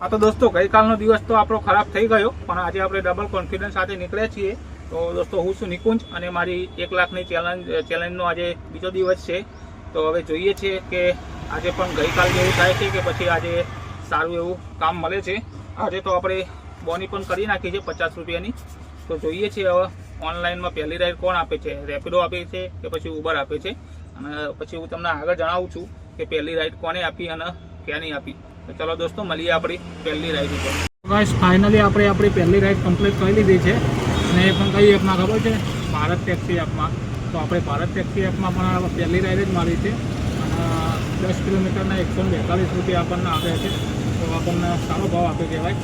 હા તો દોસ્તો, ગઈકાલનો દિવસ તો આપણો ખરાબ થઈ ગયો, પણ આજે આપણે ડબલ કોન્ફિડન્સ સાથે નીકળ્યા છીએ. તો દોસ્તો, હું છું નિકુંજ અને મારી એક લાખની ચેલેન્જ ચેલેન્જનો આજે બીજો દિવસ છે. તો હવે જોઈએ છીએ કે આજે પણ ગઈકાલ જેવું થાય છે કે પછી આજે સારું એવું કામ મળે છે. આજે તો આપણે બોની પણ કરી નાખી છે પચાસ રૂપિયાની. તો જોઈએ છીએ હવે ઓનલાઈનમાં પહેલી રાઈડ કોણ આપે છે? રેપિડો આપે છે કે પછી ઉબર આપે છે? અને પછી હું તમને આગળ જણાવું છું કે પહેલી રાઈડ કોને આપી અને ક્યાં નહીં આપી. તો ચલો દોસ્તો, મળીએ આપણી પહેલી રાઈડ ઉપર. ગાઈસ ફાઇનલી આપણે આપણી પહેલી રાઈડ કમ્પ્લીટ કરી લીધી છે. અને એ પણ કઈ એપમાં ખબર છે? ભારત ટેક્સી એપમાં તો આપણે ભારત ટેક્સી એપમાં પણ પહેલી રાઈડ જ મારી છે. અને દસ કિલોમીટરના એકસો બેતાલીસ રૂપિયા આપણને આપે છે. તો આપણને સારો ભાવ આપે કહેવાય.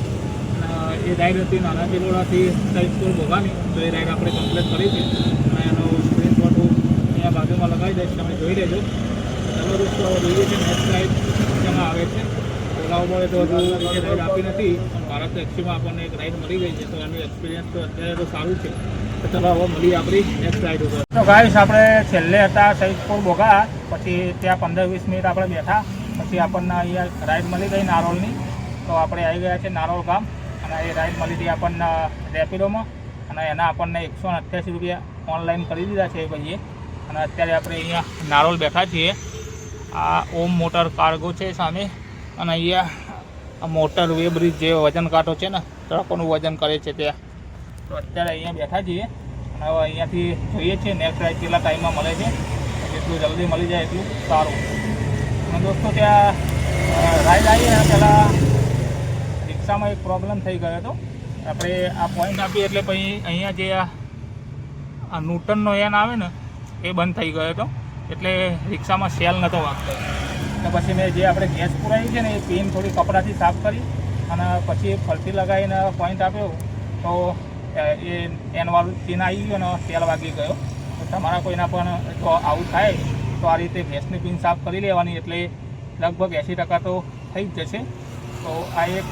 એ રાઈડ હતી નાના કિલોડાથી સૈદપુર ભોગાની તો એ રાઈડ આપણે કમ્પ્લીટ કરી હતી અને એનો સ્ક્રીનશોટ હું અહીંયા બાજુમાં લગાવી દઈશ. તમે જોઈ લેજો. ચાલો દોસ્તો, હવે જોઈએ છે નેક્સ્ટ રાઈડ જેમાં આવે છે. ઓલા ઉબરે તો રાઈડ આપી નથી. પણ ભારત એક્સીમાં આપણને એક રાઈડ મળી ગઈ છે, તો એનું એક્સપિરિયન્સ તો અત્યારે તો સારું છે. તો ગાઈસ, આપણે છેલ્લે હતા સૈદપુર બોગા. પછી ત્યાં પંદર વીસ મિનિટ આપણે બેઠા. પછી આપણને અહીંયા રાઈડ મળી ગઈ નારોલની. તો આપણે આવી ગયા છે નારોલ ગામ. અને એ રાઈડ મળી હતી આપણને રેપિડોમાં. અને એના આપણને એકસો અઠ્યાસી રૂપિયા ઓનલાઈન કરી દીધા છે એ ભાઈએ. અને અત્યારે આપણે અહીંયા નારોલ બેઠા છીએ. આ ઓમ મોટર કાર્ગો છે સામે. અને અહીંયા આ મોટર વે બ્રિજ જે વજન કાંટો છે ને ટ્રકોનું વજન કરે છે ત્યાં. તો અત્યારે અહીંયા બેઠા છીએ અને હવે અહીંયાથી જોઈએ છીએ નેક્સ્ટ રાઈડ કેટલા ટાઈમમાં મળે છે. જેટલું જલ્દી મળી જાય એટલું સારું. અને દોસ્તો ત્યાં રાઈડ આવી અને પહેલાં રિક્ષામાં એક પ્રોબ્લેમ થઈ ગયો હતો. આપણે આ પોઈન્ટ આપીએ એટલે પછી અહીંયા જે આ નૂટનનો એન આવે ને, એ બંધ થઈ ગયો હતો. એટલે રિક્ષામાં સેલ નહોતો વાગતો. તો પછી મેં જે આપણે ગેસ પુરાવી છે ને એ પિન થોડી કપડાથી સાફ કરી અને પછી ફરતી લગાવીને પોઈન્ટ આપ્યો. તો એ એનવાળું પિન આવી ગયો અને સેલ વાગી ગયો. તો તમારા કોઈના પણ જો આવું થાય, તો આ રીતે ગેસની પિન સાફ કરી લેવાની એટલે લગભગ એંસી ટકા તો થઈ જ જશે. તો આ એક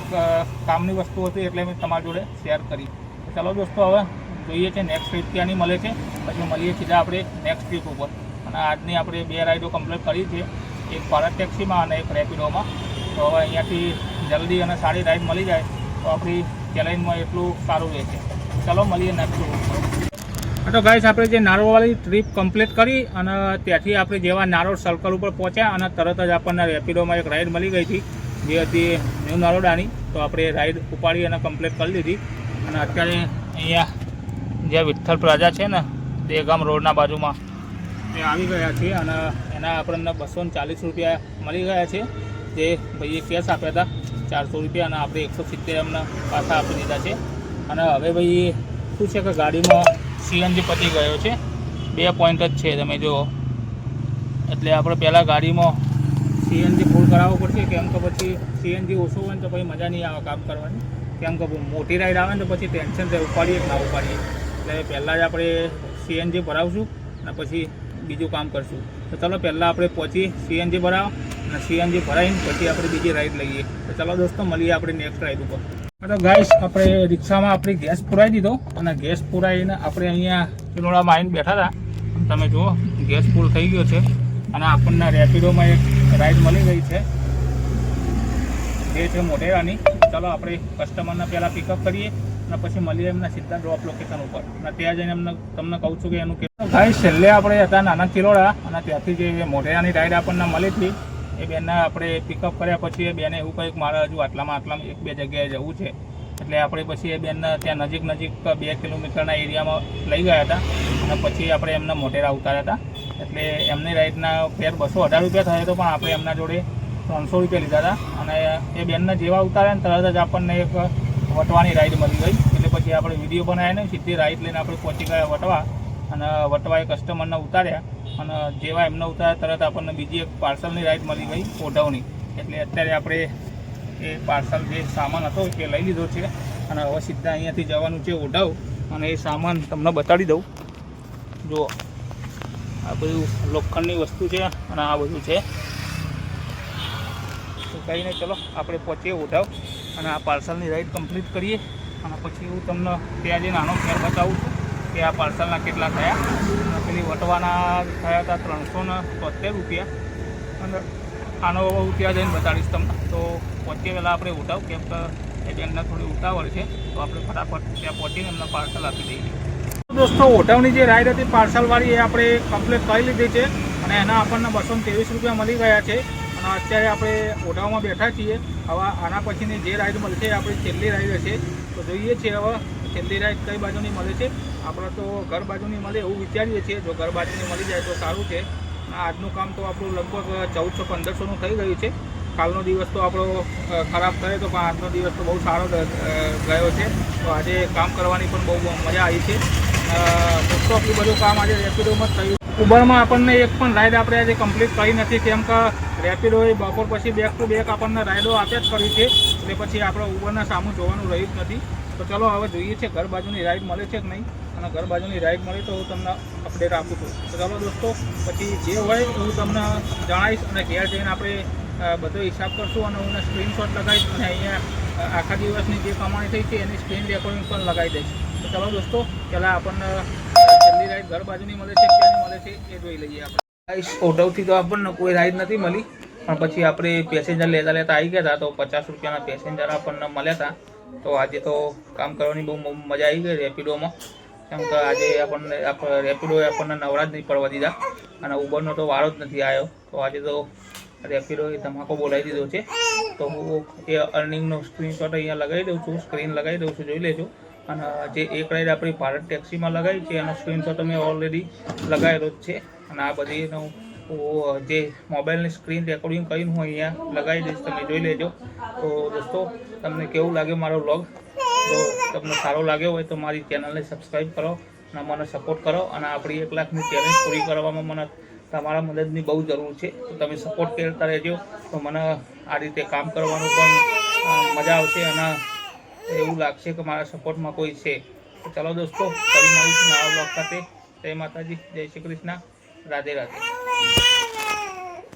કામની વસ્તુ હતી એટલે મેં તમારી જોડે શેર કરી. ચલો દોસ્તો, હવે જોઈએ છે નેક્સ્ટ ટ્રીપ ક્યાંની મળે છે. પછી મળીએ સીધા આપણે નેક્સ્ટ ટ્રીપ ઉપર. અને આજની આપણે બે રાઈડો કમ્પ્લીટ કરી છે. એક ભારત ટેક્સીમાં અને એક રેપિડોમાં તો હવે અહીંયાથી જલ્દી અને સારી રાઈડ મળી જાય તો આપણી ચેલેન્જમાં એટલું સારું રહેશે. ચાલો મળીએ નેક્સ્ટ તો ગાઈસ આપણે જે નારોવાળી ટ્રીપ કમ્પ્લીટ કરી અને ત્યાંથી આપણે જેવા નારોડ સર્કલ ઉપર પહોંચ્યા અને તરત જ આપણને રેપિડોમાં એક રાઈડ મળી ગઈ હતી, જે હતી ન્યૂ નારોડાની. તો આપણે રાઈડ ઉપાડી અને કમ્પ્લીટ કરી લીધી. અને અત્યારે અહીંયા જે વિઠ્ઠલ પ્લાઝા છે ને દેગામ રોડના બાજુમાં એ આવી ગયા છે અને એના આપણને બસો ચાલીસ રૂપિયા મળી ગયા છે. જે ભાઈએ કેશ આપ્યા હતા, ચારસો રૂપિયા અને આપણે એકસો સિત્તેર એમને પાછા આપી દીધા છે. અને હવે ભાઈ, શું છે કે ગાડીમાં સીએનજી પતી ગયો છે? બે પોઈન્ટ જ છે, તમે જુઓ. એટલે આપણે પહેલાં ગાડીમાં સીએનજી ફૂલ કરાવવું પડશે, કેમ કે પછી સીએનજી ઓછું હોય ને તો પછી મજા નહીં આવે કામ કરવાની. કેમ કે મોટી રાઈડ આવે ને તો પછી ટેન્શન થાય ઉપાડીએ ના ઉપાડીએ. એટલે પહેલાં જ આપણે સીએનજી ભરાવશું અને પછી બીજું કામ કરશું. તો ચાલો પહેલાં આપણે પહોંચી સીએનજી ભરાવો અને સીએનજી ભરાઈને પછી આપણે બીજી રાઈડ લઈએ. તો ચાલો દોસ્તો, મળીએ આપણે નેક્સ્ટ રાઈડ ઉપર. તો ગાઈસ આપણે રિક્ષામાં આપણી ગેસ પુરાવી દીધો અને ગેસ પુરાવીને આપણે અહીંયા ચિલોડામાં આવીને બેઠા હતા. તમે જુઓ, ગેસ ફૂલ થઈ ગયો છે અને આપણને રેપિડોમાં એક રાઈડ મળી ગઈ છે. જે છે મોઢેરાની. ચાલો આપણે કસ્ટમરને પહેલાં પિકઅપ કરીએ. અને પછી મળીએ એમના સીધા ડ્રોપ લોકેશન ઉપર. અને ત્યાં જઈને એમને, તમને કહું છું કે એનું કેટલું ભાઈ, છેલ્લે આપણે હતા નાના કિલોડા અને ત્યાંથી જે મોઢેરાની રાઈડ આપણને મળી હતી, એ બેનને આપણે પિકઅપ કર્યા પછી એ બેને એવું કહ્યું કે મારે હજુ આટલામાં આટલામાં એક બે જગ્યાએ જવું છે. એટલે આપણે પછી એ બેનને ત્યાં નજીક નજીક બે કિલોમીટરના એરિયામાં લઈ ગયા હતા, અને પછી આપણે એમને મોઢેરા ઉતાર્યા હતા. એટલે એમની રાઈડના ફેર બસો અઢાર રૂપિયા થયો હતો, પણ આપણે એમના જોડે ત્રણસો રૂપિયા લીધા હતા. અને એ બેનને જેવા ઉતાર્યા ને, તરત જ આપણને એક વટવાની રાઈડ મળી ગઈ. એટલે પછી આપણે વીડિયો બનાવ્યા ને સીધી રાઈડ લઈને આપણે પહોંચી ગયા વટવા. અને વટવાએ કસ્ટમરને ઉતાર્યા. અને જેવા એમને ઉતાર્યા તરત આપણને બીજી એક પાર્સલની રાઈડ મળી ગઈ, ઓઢવની. એટલે અત્યારે આપણે એ પાર્સલ જે સામાન હતો એ લઈ લીધો છે. અને હવે સીધા અહીંયાથી જવાનું છે ઓઢવ. અને એ સામાન તમને બતાડી દઉં. જુઓ આ બધું લોખંડની વસ્તુ છે અને આ બધું છે. કંઈ નહીં ચલો, આપણે પહોંચીએ ઉઠાવ અને આ પાર્સલની રાઈડ કમ્પ્લીટ કરીએ. અને પછી હું તમને ત્યાં જઈને નાનો ફેર બતાવું છું કે આ પાર્સલના કેટલા થયા. પેલી વટવાના થયા હતા ત્રણસો ને તોતેર રૂપિયા. અને આનો હું ત્યાં જઈને બતાડીશ તમને. તો પહોંચીએ પહેલાં આપણે ઉઠાવ, કેમ કે બેનને થોડી ઉતાવળ છે. તો આપણે ફટાફટ ત્યાં પહોંચીને એમને પાર્સલ આપી દઈએ. દોસ્તો ઓઢવની જે રાઈડ હતી, પાર્સલવાળી એ આપણે કમ્પ્લીટ કરી લીધી છે. અને એના આપણને બસો ત્રેવીસ રૂપિયા મળી ગયા છે. અત્યારે આપણે ઓઢાવમાં બેઠા છીએ. હવે આના પછીની જે રાઈડ મળશે એ આપણી છેલ્લી રાઈડ હશે. તો જોઈએ છીએ હવે છેલ્લી રાઈડ કઈ બાજુની મળે છે. આપણે તો ઘર બાજુની મળે એવું વિચારીએ છીએ. જો ઘર બાજુની મળી જાય તો સારું છે. આજનું કામ તો આપણું લગભગ ચૌદસો પંદરસોનું થઈ ગયું છે. કાલનો દિવસ તો આપણો ખરાબ થયો તો પણ આજનો દિવસ તો બહુ સારો ગયો છે. તો આજે કામ કરવાની પણ બહુ મજા આવી છે. મોસ્ટ ઓફલી બધું કામ આજે રેપિડોમાં જ થયું ઉબરમાં આપણને એક પણ રાઈડ આપણે આજે કમ્પ્લીટ કરી નથી. કેમ કે રેપિડોએ બપોર પછી બેક ટુ બેક આપણને રાઈડો આપ્યા જ કરી છે. એટલે પછી આપણે ઉબરના સામું જોવાનું રહ્યું જ નથી. તો ચલો હવે જોઈએ છે ઘર બાજુની રાઈડ મળે છે કે નહીં? અને ઘર બાજુની રાઈડ મળે તો હું તમને અપડેટ આપું છું. તો ચાલો દોસ્તો, પછી જે હોય હું તમને જણાવીશ અને ઘેર જઈને આપણે બધો હિસાબ કરશું અને હું સ્ક્રીનશોટ લગાવીશ અને અહીંયા આખા દિવસની જે કમાણી થઈ છે એની સ્ક્રીન રેકોર્ડિંગ પણ લગાવી દઈશ. તો ચાલો દોસ્તો, પહેલાં આપણને રાઈડ ઘર બાજુની મળે છે, ક્યાંની મળે છે, એ જોઈ લઈએ આપણે. ઓઢવથી તો આપણને કોઈ રાઈડ નથી મળી, પણ પછી આપણે પેસેન્જર લેતા લેતા આવી ગયા હતા, તો પચાસ રૂપિયાના પેસેન્જર આપણને મળ્યા હતા. તો આજે તો કામ કરવાની બહુ મજા આવી ગઈ રેપિડોમાં. કેમ કે આજે આપણને, આપ- રેપિડોએ આપણને નવરા જ નહીં પડવા દીધા, અને ઉબરનો તો વારો જ નથી આવ્યો. તો આજે તો રેપિડોએ ધમાકો બોલાવી દીધો છે. તો હું એ અર્નિંગનો સ્ક્રીનશોટ અહીંયા લગાવી દઉં છું સ્ક્રીન લગાવી દઉં છું, જોઈ લેજો. અને જે એક રાઈડ આપણી ભારત ટેક્સીમાં લગાવી છે, એનો સ્ક્રીનશોટ અમે ઓલરેડી લગાવેલો જ છે. અને આ બધીનો જે મોબાઈલની સ્ક્રીન રેકોર્ડિંગ કરીને હું અહીંયા લગાવી દઈશ, તમે જોઈ લેજો. તો દોસ્તો, તમને કેવું લાગે મારો વ્લોગ તો તમને સારો લાગ્યો હોય તો મારી ચેનલને સબસ્ક્રાઈબ કરો અને મને સપોર્ટ કરો. અને આપણી એક લાખની ચેલેન્જ પૂરી કરવામાં મને તમારા મદદની બહુ જરૂર છે. તો તમે સપોર્ટ કરતા રહેજો. તો મને આ રીતે કામ કરવાનું પણ મજા આવશે અને એવું લાગશે કે મારા સપોર્ટમાં કોઈ છે. તો ચાલો દોસ્તો, ફરી મળીશું નવા બ્લોગ સાથે. જય માતાજી, જય શ્રી કૃષ્ણ. રાધે રાધે.